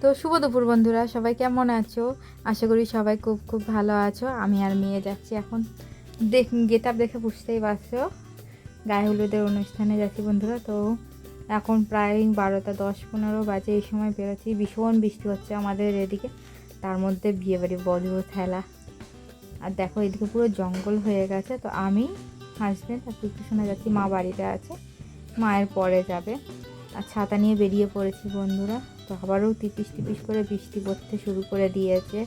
তো শুভ দুপুর বন্ধুরা, সবাই কেমন আছো? আশা করি সবাই খুব খুব ভালো আছো। আমি আর মেয়ে যাচ্ছি এখন। দেখ, গেট আপ দেখে বুঝতেই পারছ। গায়ে হলুদের অনুষ্ঠানে যাচ্ছি বন্ধুরা, তো এখন প্রায় বারোটা দশ পনেরো বাজে এই সময় বেরোচ্ছি। ভীষণ বৃষ্টি হচ্ছে আমাদের এদিকে। তার মধ্যে বিয়েবাড়ি বড় খেলা আর দেখো, এদিকে পুরো জঙ্গল হয়ে গেছে। তো আমি হাজব্যান্ড আর পিছু শোনা যাচ্ছি, মা বাড়িতে আছে। মায়ের পরে যাবে। আর ছাতা নিয়ে বেরিয়ে পড়েছি বন্ধুরা। তো আবারও টিপিস টিপিস করে বৃষ্টি পড়তে শুরু করে দিয়েছে।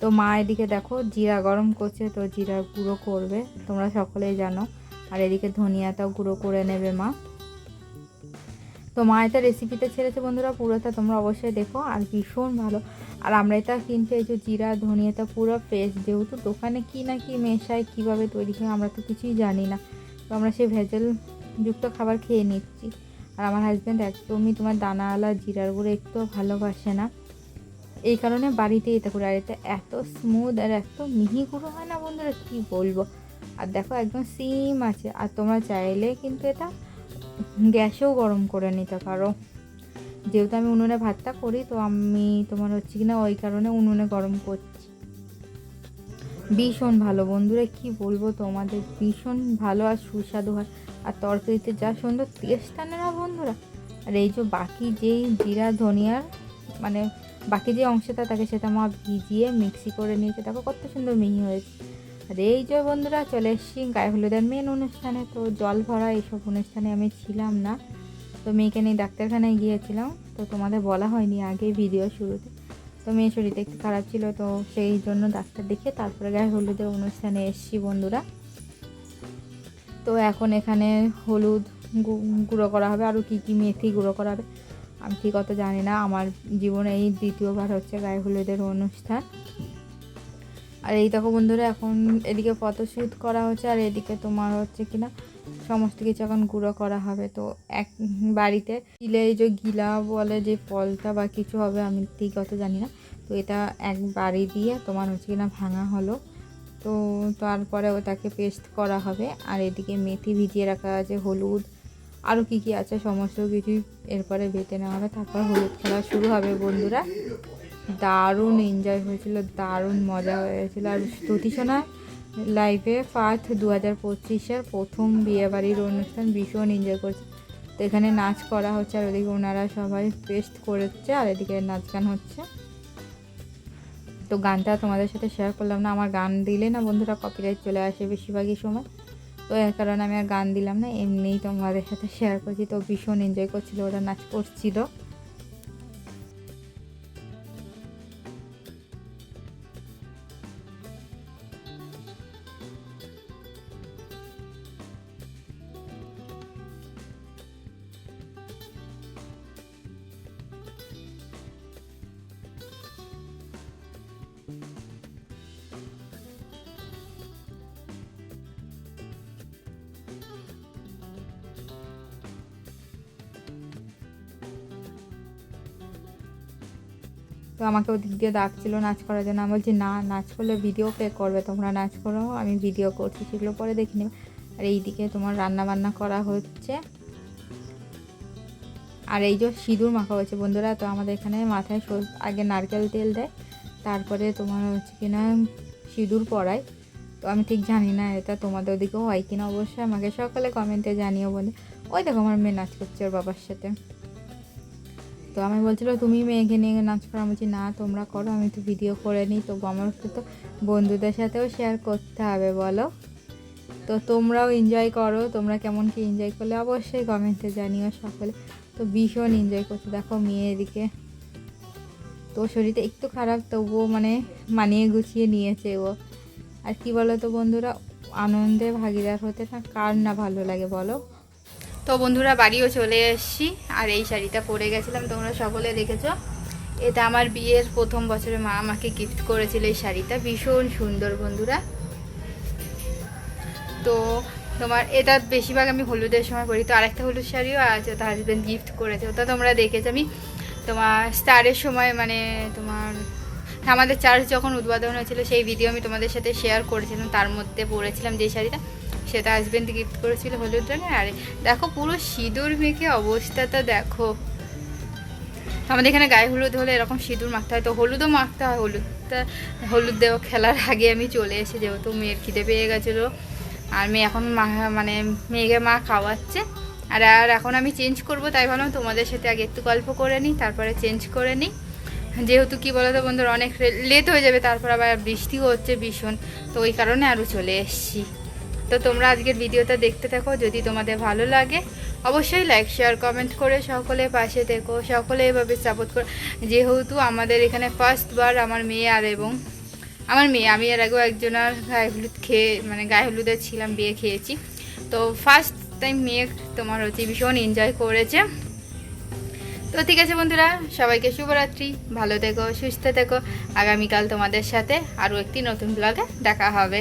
তো মা এদিকে দেখো, জিরা গরম করছে, তো জিরা গুঁড়ো করবে, তোমরা সকলেই জানো। আর এদিকে ধনিয়াটাও গুঁড়ো করে নেবে মা। তো মা এটা রেসিপিতে ছেড়েছে বন্ধুরা, পুরোটা তোমরা অবশ্যই দেখো, আর ভীষণ ভালো। আর আমরা এটা কিনতে এই যে জিরা, ধনিয়াটা পুরো ফ্রেশ যেহেতু দোকানে কি না কি মেশায়, কীভাবে তৈরি হয়, আমরা তো কিছুই জানি না। তো আমরা সেই ভেজাল যুক্ত খাবার খেয়ে নিচ্ছি। আর আমার হাজব্যান্ড একদমই তোমার দানাওয়ালা, জিরার গুঁড়ো একটু ভালোবাসে না। এই কারণে বাড়িতে এটা করে, আর এটা এত স্মুথ আর এত মিহি গুঁড়ো হয় না বন্ধুরা, কী বলব? আর দেখো একদম সিম আছে, আর তোমরা চাইলে কিন্তু এটা গ্যাসেও গরম করে নিতে পারো। যেহেতু আমি উনুনে ভাতটা করি, তো আমি তোমার হচ্ছে কিনা ওই কারণে উনুনে গরম করছি। ভীষণ ভালো বন্ধুরা, কি বলব তোমাদের? ভীষণ ভালো আর সুস্বাদু হয়। আর তরকারিতে যা সুন্দর টেস্ট আনে না বন্ধুরা? আর এই যে বাকি যেই জিরা ধনিয়ার মানে বাকি যে অংশটা থাকে সেটা মা ভিজিয়ে মিক্সি করে নিয়েছে। দেখো কত সুন্দর মিহি হয়েছে। আর এই যে বন্ধুরা চলে এসেছি গায়ে হলুদের মেন অনুষ্ঠানে। তো জল ভরা এইসব অনুষ্ঠানে আমি ছিলাম না। তো মেয়েকে নিয়ে ডাক্তারখানায় গিয়েছিলাম। তো তোমাদের বলা হয়নি আগে ভিডিও শুরুতে। তো মেয়ের শরীরটা একটু খারাপ ছিল, তো সেই জন্য ডাক্তার দেখিয়ে তারপরে গায়ে হলুদের অনুষ্ঠানে এসেছি বন্ধুরা। তো এখন এখানে হলুদ গুঁড়ো করা হবে। আরও কী কী মেথি গুঁড়ো করা হবে, আমি ঠিক অত জানি না। আমার জীবনে এই দ্বিতীয়বার হচ্ছে গায়ে হলুদের অনুষ্ঠান। আর এই দেখো বন্ধুরা, এখন এদিকে ফটোশ্যুট করা হচ্ছে, আর এদিকে তোমার হচ্ছে কিনা সমস্ত কিছু এখন গুঁড়ো করা হবে। তো এক বাড়িতে গিলে এই যে গিলা বলে যে ফলটা বা কিছু হবে, আমি ঠিক অত জানি না। তো এটা এক বাড়ি দিয়ে তোমার হচ্ছে কিনা ভাঙা হলো। তো তারপরে ওটাকে পেস্ট করা হবে। আর এদিকে মেথি ভিজিয়ে রাখা আছে, হলুদ। আরও কী কী আছে, সমস্ত কিছুই এরপরে বেটে নেওয়া হবে। তারপর হলুদ খেলা শুরু হবে, বন্ধুরা। দারুণ এনজয় হয়েছিল, দারুণ মজা হয়েছিল। আর স্তুতিসোনা লাইফে ফার্স্ট দু হাজার পঁচিশের প্রথম বিয়েবাড়ির অনুষ্ঠান, ভীষণ এনজয় করছে। তো এখানে নাচ করা হচ্ছে, আর ওদিকে ওনারা সবাই পেস্ট করেছে, আর এদিকে নাচ গান হচ্ছে। তো গানটা তোমাদের সাথে শেয়ার করলাম না। আমার গান দিলে না বন্ধুরা কপিরাইট চলে আসে বেশিরভাগই সময়। তো এর কারণে আমি আর গান দিলাম না, এমনিই তোমাদের সাথে শেয়ার করছি। তো ভীষণ এনজয় করছিল, ওরা নাচ করছিল। তো আমাকে ওদিক দিয়ে ডাকছিল নাচ করার জন্য। আমি বলছি, না, নাচ করলে ভিডিও প্লে করবে, তোমরা নাচ করো, আমি ভিডিও করছি, সেগুলো পরে দেখে নেবে। আর এইদিকে তোমার রান্না বান্না করা হচ্ছে। আর এই যে সিঁদুর মাখা হয়েছে বন্ধুরা, তো আমাদের এখানে মাথায় আগে নারকেল তেল দেয়, তারপরে তোমার হচ্ছে কিনা সিঁদুর পরায়। তো আমি ঠিক জানি না এটা তোমাদের ওদিকেও হয় কিনা, অবশ্যই আমাকে সকালে কমেন্টে জানিও বলে ওই দেখো আমার মেয়ে নাচ করছে ওর বাবার সাথে। তো আমি বলছিল, তুমি মেয়েকে নিয়ে নাচ করো। আমি বলছি, না, তোমরা করো, আমি তো ভিডিও করে নিই। তো আমার তো বন্ধুদের সাথেও শেয়ার করতে হবে, বলো? তো তোমরাও এনজয় করো, তোমরা কেমন কি এনজয় করলে অবশ্যই কমেন্টে জানিও সকলে। তো ভীষণ এনজয় করছে, দেখো মেয়ে এদিকে তো শরীরটা একটু খারাপ, তবুও মানে মানিয়ে গুছিয়ে নিয়েছে ও। আর কি বলো তো বন্ধুরা, আনন্দে ভাগিদার হতে না কার না ভালো লাগে, বলো? তো বন্ধুরা, বাড়িও চলে এসেছি। আর এই শাড়িটা পরে গেছিলাম, তোমরা সকলে দেখেছ। এটা আমার বিয়ের প্রথম বছরে মা আমাকে গিফট করেছিল এই শাড়িটা। ভীষণ সুন্দর বন্ধুরা। তো তোমার, এটা বেশিরভাগ আমি হলুদের সময় পরি। তো আরেকটা হলুদ শাড়িও আছে, ওটা হাজব্যান্ড গিফট করেছে। ওটা তোমরা দেখেছ। আমি তোমার স্টারের সময় মানে তোমার, আমাদের চার্চ যখন উদ্বোধন হয়েছিল, সেই ভিডিও আমি তোমাদের সাথে শেয়ার করেছিলাম। তার মধ্যে পরেছিলাম যে শাড়িটা। সেটা হাজব্যান্ড গিফট করেছিল হলুদ রঙের, আর দেখো পুরো সিঁদুর মেখে অবস্থাটা দেখো। আমাদের এখানে গায়ে হলুদ হলে এরকম সিঁদুর মাখতে হয়, তো হলুদও মাখতে হয়, হলুদটা, হলুদ দেওয়া খেলার আগে আমি চলে এসে যেহেতু মেয়ের খিদে পেয়ে গেছিল, আর মেয়ে এখন মা মানে মেয়েকে মা খাওয়াচ্ছে, আর আর এখন আমি চেঞ্জ করব, তাই ভাবলাম তোমাদের সাথে আগে একটু গল্প করে নিই, তারপরে চেঞ্জ করে নিই। যেহেতু কি বলতো বন্ধুরা, অনেক লেট হয়ে যাবে, তারপর আবার বৃষ্টিও হচ্ছে ভীষণ, তো ওই কারণে আরও চলে এসেছি। তো তোমরা আজকের ভিডিওটা দেখতে থাকো। যদি তোমাদের ভালো লাগে, অবশ্যই লাইক শেয়ার কমেন্ট করে সকলে পাশে থেকো। সকলে এভাবে সাপোর্ট করো যেহেতু আমাদের এখানে ফার্স্টবার আমার মেয়ে আর এবং আমার মেয়ে, আমি এর আগেও একজনের গায়ে হলুদ খেয়ে মানে গায়ে হলুদে ছিলাম, বিয়ে খেয়েছি। তো ফার্স্ট টাইম মেয়ে তোমার হচ্ছে ভীষণ এনজয় করেছে। তো ঠিক আছে বন্ধুরা, সবাইকে শুভরাত্রি। ভালো থেকো, সুস্থ থেকো। আগামীকাল তোমাদের সাথে আরও একটি নতুন ব্লগে দেখা হবে।